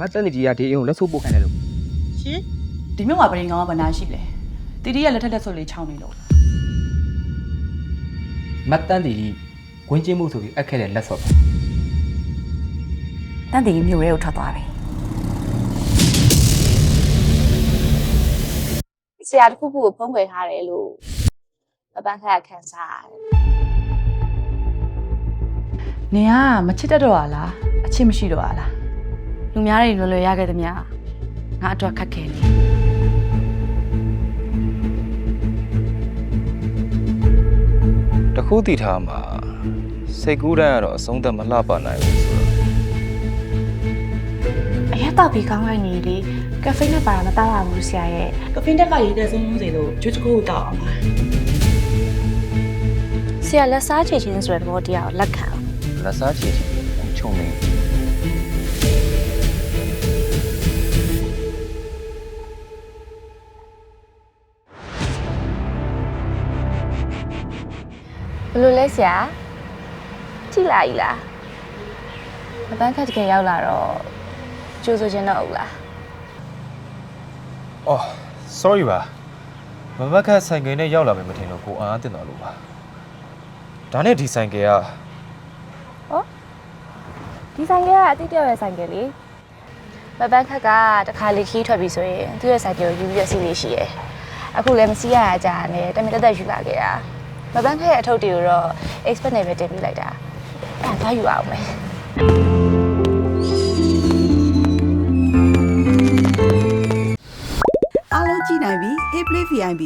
မတ်တန်တီကြီးကဒီအိမ်ကိုလက်ဆိုးပို့ခိုင်းတယ်လို့ရှင်ဒီမြို့မှာပရင်ကောင်ကဘာနာရှိလဲတီတီရဲ့လက်ထက်လက်ဆွလေးချောင်းနေလို့မတ်တန်တီကြီးဝင်းချင်းမှုဆိုပြီးအပ်ခဲ့တဲ့လက်စော်ပဲတန်တီမြို့ရဲကိုထွက်သွားပြီဆရာတစ်ခုခုကိုဖုံးကွယ်ထားတယ်လို့အပန်းခက်ခံစားရတယ်နင်ကမချစ်တတ်တော့ရလားအချစ်မရှိတော့ရလား လူများတွေလွယ်လွယ်ရခဲ့သမျှငါအတွက်ခက်ခဲနေတခုတည်ထားမှာစိတ်ကူးတန်းကတော့အဆုံးသက်မလှပနိုင်ဘူးဆိုတော့အရက်တော့ပြီးကောင်းလိုက်နေလေကဖေးနဲ့ပါတာမတောက်ရဘူးဆရာရဲ့ကဖင်းတက်ကရေးတဲ့ဆုံးလုံးစီလို့ကျွတ်တကူကိုတောက်အောင်ပါဆရာလက်စားချေချင်းဆိုတဲ့သဘောတရားကိုလက်ခံအောင်လက်စားချေချင်ချုံနေ လိုလဲဆရာကြည့်လာ E လားအပန်းခက်တကယ်ရောက်လာတော့ကြိုးဆိုခြင်းတော့ဟုတ်လားအော် sorry ပါမမခတ်ဆိုင်ကယ်နဲ့ရောက်လာမယ်မထင်လို့ကိုအားတင်တော်လို့ပါဒါနဲ့ဒီဆိုင်ကယ်ကဒီဆိုင်ကကအတိတ်ရဲ့ဆိုင်ကလေမပန်းခက်ကတခါလေခီးထွက်ပြီဆိုရင်သူ့ရဲ့ဆိုင်ကကိုယူပြီးရစီလေးရှိရယ်အခုလည်းမစီးရရကြနဲ့တမင်တက်တက်ယူလာခဲ့တာ မပန်းခက်ရဲ့အထုပ်တွေကိုတော့ expert နဲ့ပဲတင်ပြလိုက်တာအဲ့ဒါသွားယူအောင်မယ်အားလုံးကြည့်နိုင်ပြီ Hey Play VIP